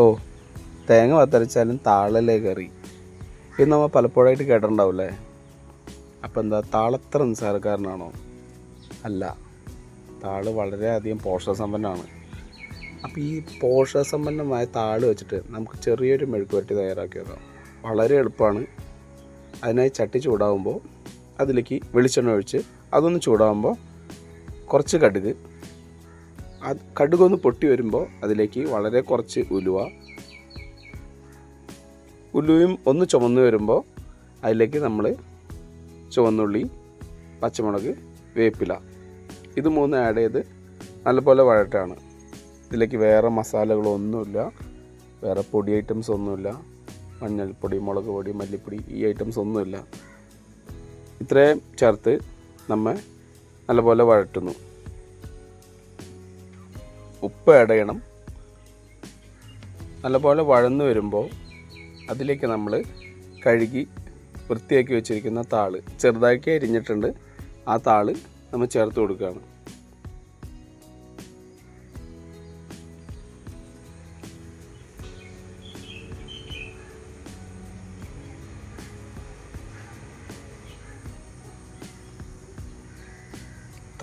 ഓ തേങ്ങ വത്തരച്ചാലും താളല്ലേ കറി? ഇത് നമ്മൾ പലപ്പോഴായിട്ട് കേട്ടിട്ടുണ്ടാവില്ലേ? അപ്പം എന്താ താളത്ര നിസ്സാരക്കാരനാണോ? അല്ല താൾ വളരെയധികം പോഷകസമ്പന്നമാണ്. അപ്പോൾ ഈ പോഷകസമ്പന്നമായ താൾ വെച്ചിട്ട് നമുക്ക് ചെറിയൊരു മെഴുക്കുവരട്ടി തയ്യാറാക്കി വെക്കാം വളരെ എളുപ്പമാണ് അതിനായി ചട്ടി ചൂടാകുമ്പോൾ അതിലേക്ക് വെളിച്ചെണ്ണ ഒഴിച്ച് അതൊന്ന് ചൂടാകുമ്പോൾ കുറച്ച് കടുക് അത് കടുകൊന്ന് പൊട്ടി വരുമ്പോൾ അതിലേക്ക് വളരെ കുറച്ച് ഉലുവ. ഉലുവയും ഒന്ന് ചുമന്ന് വരുമ്പോൾ അതിലേക്ക് നമ്മൾ ചുവന്നുള്ളി പച്ചമുളക് വേപ്പില. ഇത് മൂന്ന് ആഡ് ചെയ്ത് നല്ലപോലെ വഴട്ടാണ് ഇതിലേക്ക് വേറെ മസാലകളൊന്നുമില്ല. വേറെ പൊടി ഐറ്റംസ് ഒന്നുമില്ല. മഞ്ഞൾപ്പൊടി മുളക് പൊടി മല്ലിപ്പൊടി ഈ ഐറ്റംസ് ഒന്നുമില്ല. ഇത്രയും ചേർത്ത് നമ്മൾ നല്ലപോലെ വഴറ്റുന്നു. ഉപ്പ് ആഡ് ചെയ്യണം. നല്ലപോലെ വഴന്നു വരുമ്പോൾ അതിലേക്ക് നമ്മൾ കഴുകി വൃത്തിയാക്കി വെച്ചിരിക്കുന്ന താൾ ചെറുതാക്കി അരിഞ്ഞിട്ടുണ്ട്. ആ താൾ നമ്മൾ ചേർത്ത് കൊടുക്കുകയാണ്.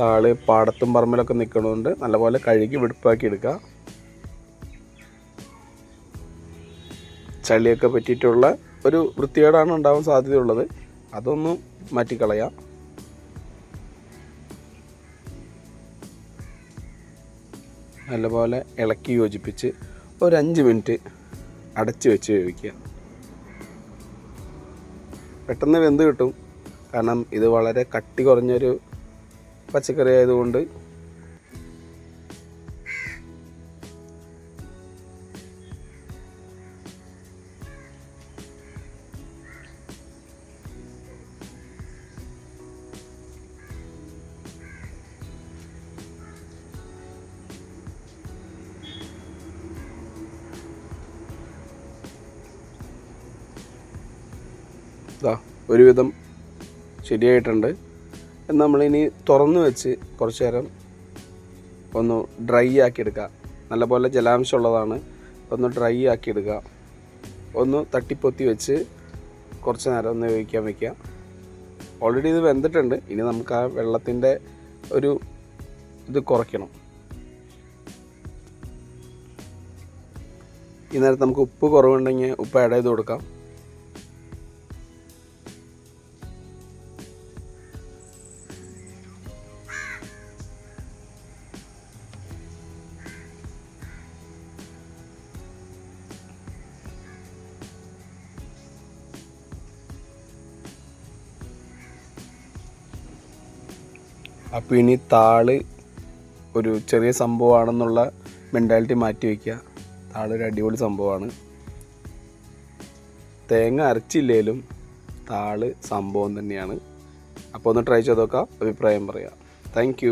താൾ പാടത്തും പറമ്പിലൊക്കെ നിൽക്കണതുകൊണ്ട് നല്ലപോലെ കഴുകി വെടുപ്പാക്കി എടുക്കുക ചളിയൊക്കെ പറ്റിയിട്ടുള്ള ഒരു വൃത്തികേടാണ് ഉണ്ടാവാൻ സാധ്യതയുള്ളത്. അതൊന്നും മാറ്റിക്കളയാം. നല്ലപോലെ ഇളക്കി യോജിപ്പിച്ച് ഒരു അഞ്ച് മിനിറ്റ് അടച്ച് വെച്ച് വേവിക്കുക പെട്ടെന്ന് വെന്ത് കിട്ടും. കാരണം ഇത് വളരെ കട്ടി കുറഞ്ഞൊരു പച്ചക്കറി ആയതുകൊണ്ട് ഒരുവിധം ശരിയായിട്ടുണ്ട്. നമ്മളിനി തുറന്ന് വെച്ച് കുറച്ച് നേരം ഒന്ന് ഡ്രൈ ആക്കി എടുക്കുക നല്ലപോലെ ജലാംശം ഉള്ളതാണ് ഒന്ന് ഡ്രൈ ആക്കി എടുക്കുക ഒന്ന് തട്ടിപ്പൊത്തി വെച്ച് കുറച്ച് നേരം ഒന്ന് വേവിക്കാൻ വയ്ക്കുക ഓൾറെഡി ഇത് വെന്തിട്ടുണ്ട്. ഇനി നമുക്ക് ആ വെള്ളത്തിന്റെ ഒരു ഇത് കുറയ്ക്കണം. ഈ നേരത്ത് നമുക്ക് ഉപ്പ് കുറവുണ്ടെങ്കിൽ ഉപ്പ് ആഡ് ചെയ്ത് കൊടുക്കാം. അപ്പോൾ ഇനി താൾ ഒരു ചെറിയ സംഭവമാണെന്നുള്ള മെന്റാലിറ്റി മാറ്റി വയ്ക്കുക ഒരു അടിപൊളി സംഭവമാണ്. തേങ്ങ അരച്ചില്ലേലും താൾ സംഭവം തന്നെയാണ്. അപ്പോൾ ഒന്ന് ട്രൈ ചെയ്ത് നോക്കാം അഭിപ്രായം പറയാം. താങ്ക്